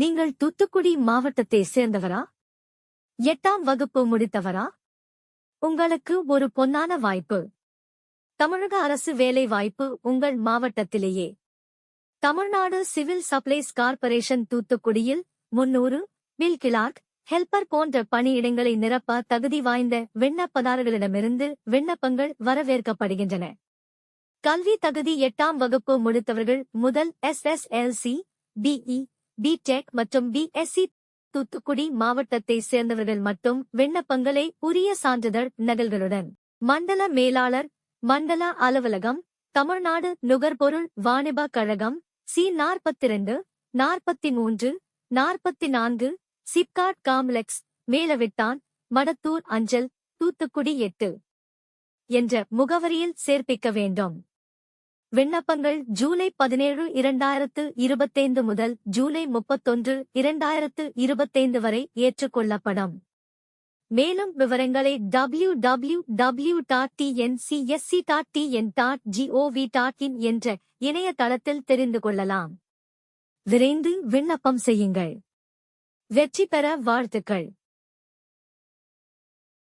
நீங்கள் தூத்துக்குடி மாவட்டத்தை சேர்ந்தவரா? எட்டாம் வகுப்பு முடித்தவரா? உங்களுக்கு ஒரு பொன்னான வாய்ப்பு. தமிழக அரசு வேலை வாய்ப்பு உங்கள் மாவட்டத்திலேயே. தமிழ்நாடு சிவில் சப்ளைஸ் கார்ப்பரேஷன் தூத்துக்குடியில் முன்னூறு பில் கிளார்க் ஹெல்பர் போன்ற பணியிடங்களை நிரப்ப தகுதி வாய்ந்த விண்ணப்பதாரர்களிடமிருந்து விண்ணப்பங்கள் வரவேற்கப்படுகின்றன. கல்வி தகுதி எட்டாம் வகுப்பு முடித்தவர்கள் முதல் எஸ்எஸ்எல்சி பிஇ பி டெக் மற்றும் பிஎஸ்சி தூத்துக்குடி மாவட்டத்தை சேர்ந்தவர்கள் மட்டும் விண்ணப்பங்களை உரிய சான்றிதழ் நகல்களுடன். மண்டல மேலாளர் மண்டல அலுவலகம் தமிழ்நாடு நுகர்பொருள் வாணிப கழகம் சி நாற்பத்திரண்டு நாற்பத்தி மூன்று நாற்பத்தி நான்கு சிப்காட் காம்ப்ளெக்ஸ் மேலவிட்டான் மடத்தூர் அஞ்சல் தூத்துக்குடி எட்டு என்ற முகவரியில் சேர்ப்பிக்க வேண்டும். விண்ணப்பங்கள் ஜூலை பதினேழு இரண்டாயிரத்து இருபத்தைந்து முதல் ஜூலை முப்பத்தொன்று இரண்டாயிரத்து இருபத்தைந்து வரை ஏற்றுக்கொள்ளப்படும். மேலும் விவரங்களை W W W dot TNCSC dot TN dot GOV dot in என்ற இணையதளத்தில் தெரிந்து கொள்ளலாம். விரைந்து விண்ணப்பம் செய்யுங்கள். வெற்றி பெற வாழ்த்துக்கள்.